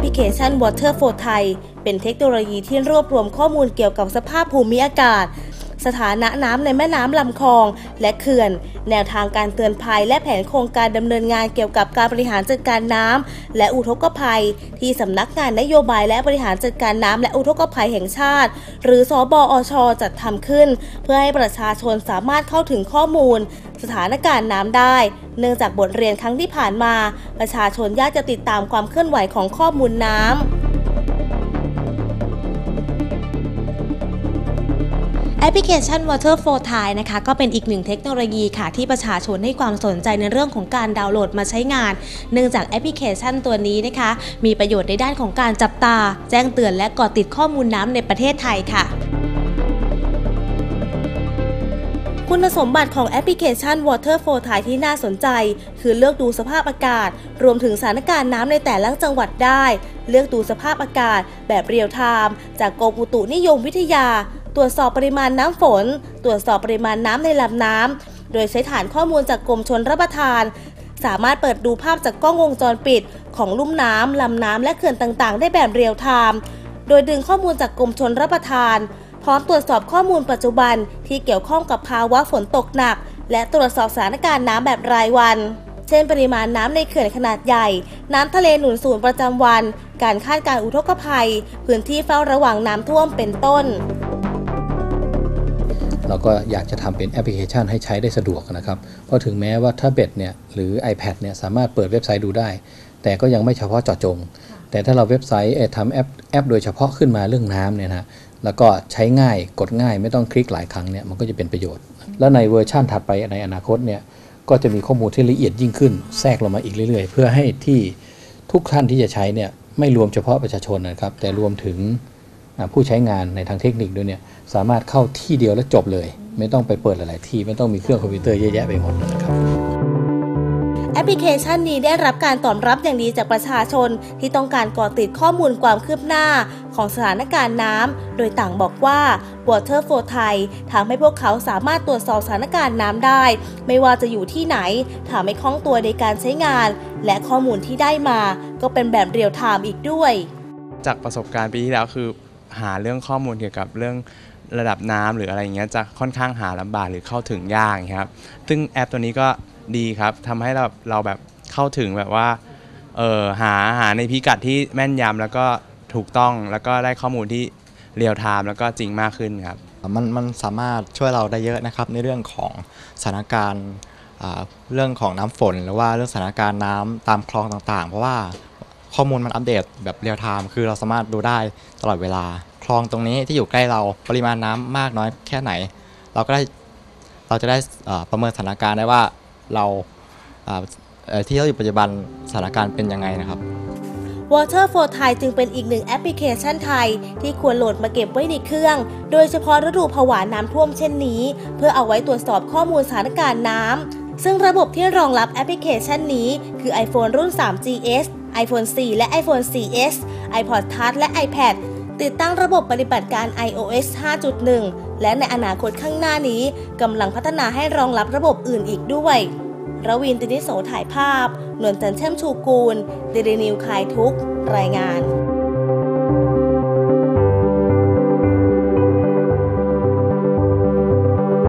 พลิเคชัน Water for Thai เป็นเทคโนโลยีที่รวบรวมข้อมูลเกี่ยวกับสภาพภูมิอากาศ สถานะน้ำในแม่น้ำลำคลอง และเขื่อน แนวทางการเตือนภัย และแผนโครงการดำเนินงานเกี่ยวกับการบริหารจัดการน้ำและอุทกภัย ที่สำนักงานนโยบายและบริหารจัดการน้ำและอุทกภัยแห่งชาติ หรือสบอช จัดทำขึ้น เพื่อให้ประชาชนสามารถเข้าถึงข้อมูล สถานการณ์น้ำได้ เนื่องจากบทเรียนครั้งที่ผ่านมา ประชาชนยากจะติดตามความเคลื่อนไหวของข้อมูลน้ำ แอปพลิเคชัน Water for Thai นะคะก็เป็นอีกหนึ่งเทคโนโลยีค่ะที่ประชาชนให้ความสนใจในเรื่องของการดาวน์โหลดมาใช้งาน เนื่องจากแอปพลิเคชันตัวนี้นะคะ มีประโยชน์ในด้านของการจับตา แจ้งเตือนและก่อติดข้อมูลน้ำในประเทศไทยค่ะคุณสมบัติของแอปพลิเคชัน Water for Thai ที่น่าสนใจ คือเลือกดูสภาพอากาศ รวมถึงสถานการณ์น้ำในแต่ละจังหวัดได้ เลือกดูสภาพอากาศ แบบเรียลไทม์จากกรมอุตุนิยมวิทยา ตรวจสอบปริมาณน้ำฝน ตรวจสอบปริมาณน้ำในลำน้ำ โดยใช้ฐานข้อมูลจากกรมชนรับประทาน สามารถเปิดดูภาพจากกล้องวงจรปิด ของลุ่มน้ำลำน้ำและเขื่อนต่างๆ ได้แบบเรียลไทม์โดยดึงข้อมูลจากกรมชนรับประทาน พร้อมตรวจสอบข้อมูลปัจจุบันที่เกี่ยวข้องกับภาวะฝนตกหนัก และตรวจสอบสถานการณ์น้ำแบบรายวันเช่นปริมาณน้ำในเขื่อนขนาดใหญ่ น้ำทะเลหนุนสูงประจำวัน การคาดการอุทกภัย พื้นที่เฝ้าระวังน้ำท่วมเป็นต้น เราก็อยากจะทำเป็นแอปพลิเคชันให้ใช้ได้สะดวกนะครับเพราะถึงแม้ว่าแท็บเล็ตเนี่ยหรือ iPad เนี่ยสามารถเปิดเว็บไซต์ดูได้ แต่ก็ยังไม่เฉพาะเจาะจง แต่ถ้าเราเว็บไซต์เอทำแอปแอป โดยเฉพาะขึ้นมาเรื่องน้ำเนี่ยนะแล้วก็ใช้ง่ายกดง่ายไม่ต้องคลิกหลายครั้งเนี่ยมันก็จะเป็นประโยชน์ แล้วในเวอร์ชั่นถัดไปในอนาคตเนี่ยก็จะมีข้อมูลที่ละเอียดยิ่งขึ้น แทรกลงมาอีกเรื่อยๆ เพื่อให้ที่ทุกท่านที่จะใช้เนี่ยไม่รวมเฉพาะประชาชนนะครับ แต่รวมถึง ผู้ใช้งานในทางเทคนิคด้วยเนี่ยสามารถเข้าที่เดียวแล้วจบเลย ไม่ต้องไปเปิดหลาย ๆ ที่ ไม่ต้องมีเครื่องคอมพิวเตอร์เยอะแยะไปหมดนะครับแอปพลิเคชันนี้ได้รับการตอบรับอย่างดีจากประชาชนที่ต้องการก่อติดข้อมูลความคืบหน้าของสถานการณ์น้ำ โดยต่างบอกว่า Water for Thai ทำให้พวกเขาสามารถตรวจสอบสถานการณ์น้ำได้ ไม่ว่าจะอยู่ที่ไหนทำให้คล่องตัวในการใช้งาน และข้อมูลที่ได้มา ก็เป็นแบบเรียลไทม์อีกด้วย จากประสบการณ์ปีที่แล้วคือ หาเรื่องข้อมูลเกี่ยวกับเรื่องระดับน้ำหรืออะไรอย่างเงี้ยจะค่อนข้างหาลำบากหรือเข้าถึงยากครับ ซึ่งแอปตัวนี้ก็ดีครับทำให้เราเราแบบเข้าถึงแบบว่าเออหาหาในพิกัดที่แม่นยำแล้วก็ถูกต้องแล้วก็ได้ข้อมูลที่เรียลไทม์แล้วก็จริงมากขึ้นครับมันมันสามารถช่วยเราได้เยอะนะครับในเรื่องของสถานการณ์เรื่องของน้ำฝน หรือว่าเรื่องสถานการณ์น้ำตามคลองต่างๆ เพราะว่า ข้อมูลมันอัปเดตแบบเรียลไทม์คือเราสามารถดูได้ตลอดเวลา คลองตรงนี้ที่อยู่ใกล้เราปริมาณน้ำมากน้อยแค่ไหน เราก็ได้เราจะได้ประเมินสถานการณ์ได้ว่าเราที่เราอยู่ปัจจุบันสถานการณ์เป็นยังไงนะครับ Water for Thai จึงเป็นอีกหนึ่งแอปพลิเคชันไทย ที่ควรโหลดมาเก็บไว้ในเครื่อง โดยเฉพาะฤดูผวาน้ำท่วมเช่นนี้ เพื่อเอาไว้ตรวจสอบข้อมูลสถานการณ์น้ำซึ่งระบบที่รองรับแอปพลิเคชันนี้ คือ iPhone รุ่น 3GS iPhone 4 และ iPhone 4S iPod Touch และ iPad ติดตั้งระบบปฏิบัติการ iOS 5.1 และในอนาคตข้างหน้านี้กำลังพัฒนาให้รองรับระบบอื่นอีกด้วยระวินตินิโสถ่ายภาพ นวลจันเช่อมชูกูลเดลินิวคายทุก รายงาน